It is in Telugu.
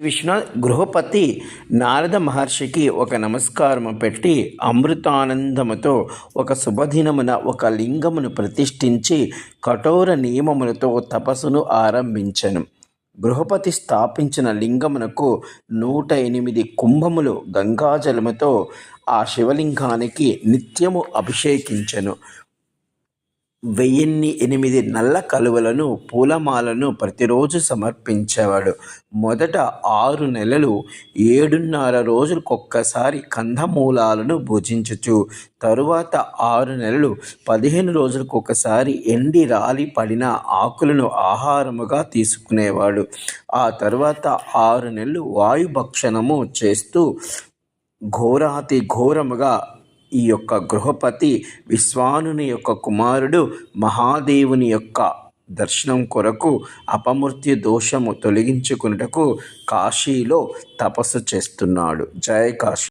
విష్ణు గృహపతి నారద మహర్షికి ఒక నమస్కారము పెట్టి అమృతానందముతో ఒక శుభదినమున ఒక లింగమును ప్రతిష్ఠించి కఠోర నియమములతో తపస్సును ఆరంభించెను. గృహపతి స్థాపించిన లింగమునకు నూట ఎనిమిది కుంభములు గంగాజలముతో ఆ శివలింగానికి నిత్యము అభిషేకించెను. వెయ్యిన్ని ఎనిమిది నల్ల కలువలను పూలమాలను ప్రతిరోజు సమర్పించేవాడు. మొదట ఆరు నెలలు ఏడున్నర రోజులకొక్కసారి కందమూలాలను భుజించుచు తరువాత ఆరు నెలలు పదిహేను రోజులకొకసారి ఎండి రాలి పడిన ఆకులను ఆహారముగా తీసుకునేవాడు. ఆ తర్వాత ఆరు నెలలు వాయుభక్షణము చేస్తూ ఘోరాతి ఘోరముగా ఈ యొక్క గృహపతి విశ్వానుని యొక్క కుమారుడు మహాదేవుని యొక్క దర్శనం కొరకు అపమృత్యు దోషము తొలగించుకున్నటకు కాశీలో తపస్సు చేస్తున్నాడు. జయ కాశీ.